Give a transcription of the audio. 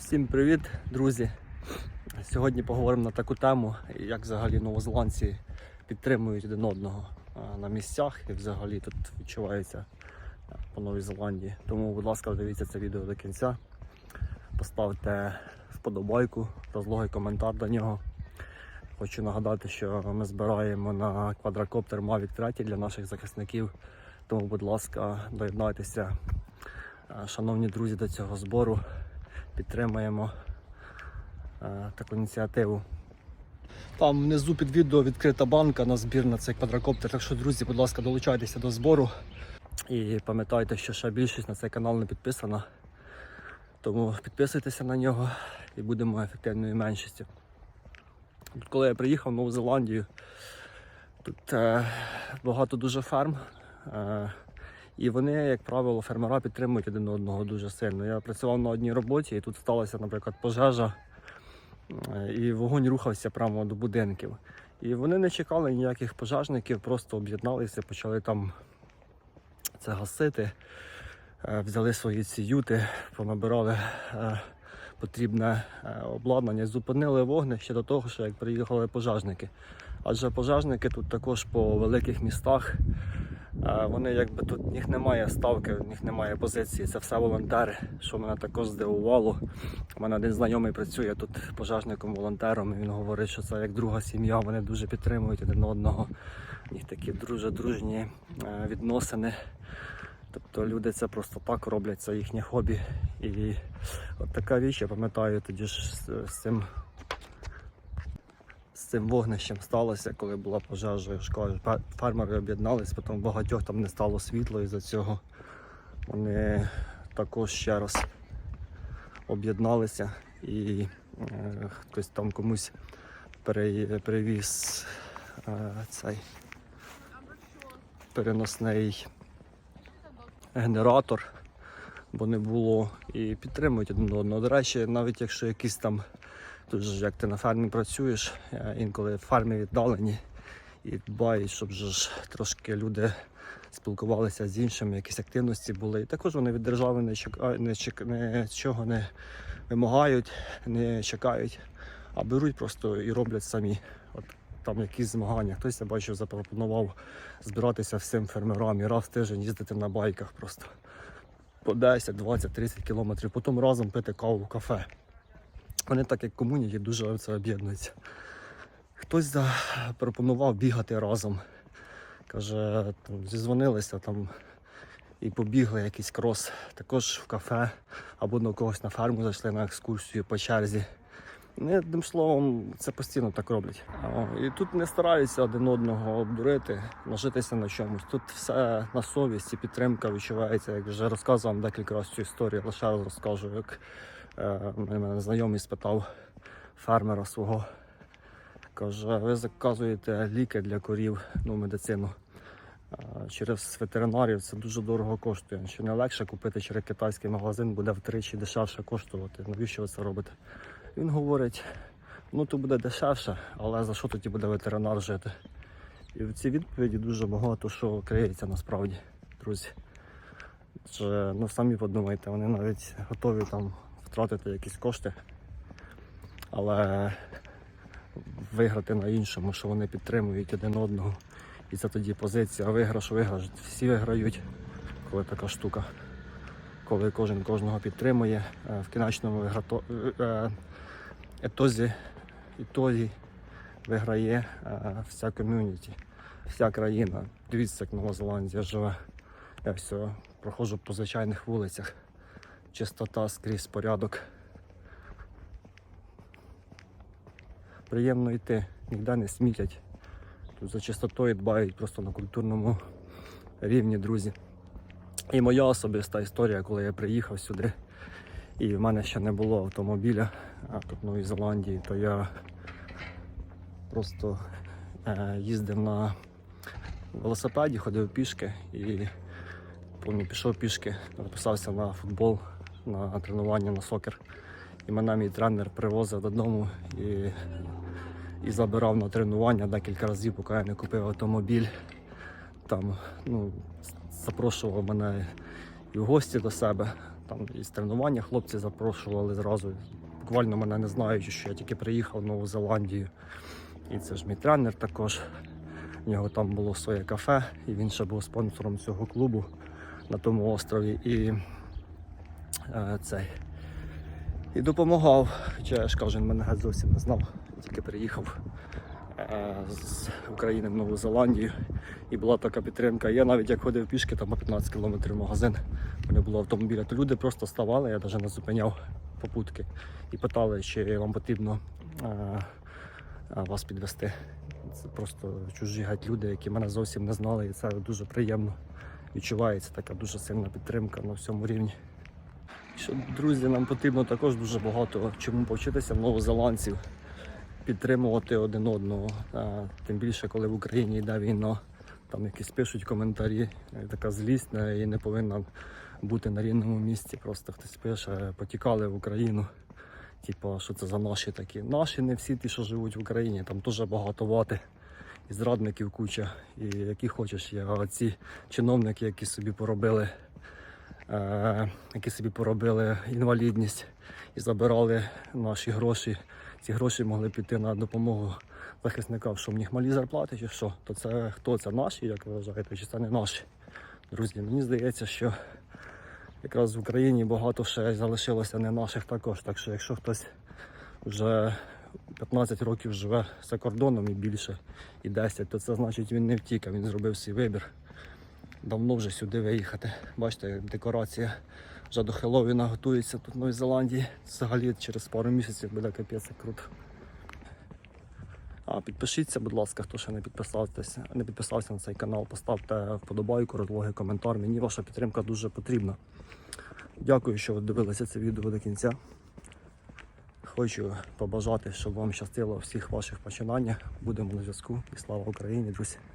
Всім привіт, друзі! Сьогодні поговоримо на таку тему, як взагалі новозеландці підтримують один одного на місцях і взагалі тут відчувається по Новій Зеландії. Тому, будь ласка, дивіться це відео до кінця. Поставте вподобайку, розлогий коментар до нього. Хочу нагадати, що ми збираємо на квадрокоптер Mavic 3 для наших захисників. Тому, будь ласка, доєднайтеся, шановні друзі, до цього збору підтримаємо е, таку ініціативу. Там внизу під відео відкрита банка на збір на цей квадрокоптер. Так що, друзі, будь ласка, долучайтеся до збору. І пам'ятайте, що ще більшість на цей канал не підписана. Тому підписуйтеся на нього і будемо ефективною меншістю. Коли я приїхав в Нову Зеландію, тут е, багато дуже ферм. Е, і вони, як правило, фермера підтримують один одного дуже сильно. Я працював на одній роботі, і тут сталася, наприклад, пожежа, е, і вогонь рухався прямо до будинків. І вони не чекали ніяких пожежників, просто об'єдналися, почали там це гасити, е, взяли свої ці юти, понабирали е, потрібне обладнання, зупинили вогнище до того, що як приїхали пожежники. Адже пожежники тут також по великих містах. Вони якби тут в них немає ставки, в них немає позиції. Це все волонтери, що мене також здивувало. У мене один знайомий працює тут пожежником-волонтером. Він говорить, що це як друга сім'я. Вони дуже підтримують один одного. У них такі дуже дружні е, відносини. Тобто люди це просто так роблять, це їхнє хобі. І от така річ, я пам'ятаю тоді ж з, цим цим вогнищем сталося, коли була пожежа. Фе- фермери об'єднались, потім багатьох там не стало світла із-за цього. Вони також ще раз об'єдналися і е, хтось там комусь перевіз е, цей переносний генератор, бо не було і підтримують один одного. До речі, навіть якщо якісь там Тут же, як ти на фермі працюєш, е, інколи ферми віддалені і дбають, щоб ж трошки люди спілкувалися з іншими, якісь активності були. І також вони від держави не чека- не чек- нічого не вимагають, не чекають, а беруть просто і роблять самі. От там якісь змагання. Хтось я бачив, запропонував збиратися всім фермерам і раз в тиждень їздити на байках просто по 10, 20, 30 кілометрів, потім разом пити каву в кафе. Вони так як комуніті дуже об'єднуються. Хтось запропонував бігати разом. Каже, там, зізвонилися там і побігли якийсь крос. Також в кафе або до когось на ферму зайшли на екскурсію по черзі. Ну, Одним словом, це постійно так роблять. І тут не стараються один одного обдурити, нажитися на чомусь. Тут все на совісті, підтримка відчувається, як вже розказував декілька разів цю історію, лише розкажу, як мене знайомий спитав фермера свого. Каже, ви заказуєте ліки для корів, ну, медицину. е, Через ветеринарів це дуже дорого коштує. Чи не легше купити через китайський магазин, буде втричі дешевше коштувати. Навіщо ви це робите? Він говорить, ну то буде дешевше, але за що тоді буде ветеринар жити? І в цій відповіді дуже багато що криється насправді, друзі. Адже, ну самі подумайте, вони навіть готові там втратити якісь кошти, але виграти на іншому, що вони підтримують один одного. І це тоді позиція виграш, виграш. Всі виграють, коли така штука. Коли кожен кожного підтримує, е, в кінечному виграто... е, етозі, ітозі виграє е, вся ком'юніті, вся країна. Дивіться, як Нова Зеландія живе. Я все проходжу по звичайних вулицях. Чистота скрізь порядок. Приємно йти, ніде не смітять. Тут за чистотою дбають просто на культурному рівні, друзі. І моя особиста історія, коли я приїхав сюди, і в мене ще не було автомобіля, а тут Новій Зеландії, то я просто е, їздив на велосипеді, ходив пішки і пішов пішки, записався на футбол, на тренування на сокер. І мене мій тренер привозив додому і, і забирав на тренування декілька разів, поки я не купив автомобіль. Там ну, запрошував мене і в гості до себе. там із тренування хлопці запрошували зразу. Буквально мене не знаючи, що я тільки приїхав в Нову Зеландію. І це ж мій тренер також. У нього там було своє кафе, і він ще був спонсором цього клубу на тому острові. І цей. І допомагав. Хоча я ж кажу, мене зовсім не знав. Тільки приїхав е, з України в Нову Зеландію. І була така підтримка. Я навіть як ходив пішки, там по 15 кілометрів магазин, у мене було автомобіля, то люди просто ставали, я навіть не зупиняв попутки і питали, чи вам потрібно е, е, вас підвести. Це просто чужі геть люди, які мене зовсім не знали, і це дуже приємно відчувається така дуже сильна підтримка на всьому рівні. Що, друзі, нам потрібно також дуже багато чому повчитися в новозеландців, підтримувати один одного. А, тим більше, коли в Україні йде війна, там якісь пишуть коментарі, е, така злість е, і не повинна бути на рівному місці. Просто хтось пише, потікали в Україну. Типу, що це за наші такі? Наші не всі ті, що живуть в Україні, там дуже багато вати. І зрадників куча, і які хочеш. А ці чиновники, які собі поробили які собі поробили інвалідність і забирали наші гроші. Ці гроші могли піти на допомогу захисникам, що в них малі зарплати чи що, то це хто це наші, як ви вважаєте, чи це не наші? Друзі, мені здається, що якраз в Україні багато ще залишилося не наших також. Так що якщо хтось вже 15 років живе за кордоном і більше, і 10, то це значить він не втік, а він зробив свій вибір давно вже сюди виїхати. Бачите, як декорація вже до Хеллоуіна готується тут в Новій Зеландії. Взагалі через пару місяців буде капець круто. А підпишіться, будь ласка, хто ще не підписався, не підписався на цей канал, поставте вподобайку, розлогий коментар. Мені ваша підтримка дуже потрібна. Дякую, що ви дивилися це відео до кінця. Хочу побажати, щоб вам щастило всіх ваших починаннях. Будемо на зв'язку і слава Україні, друзі!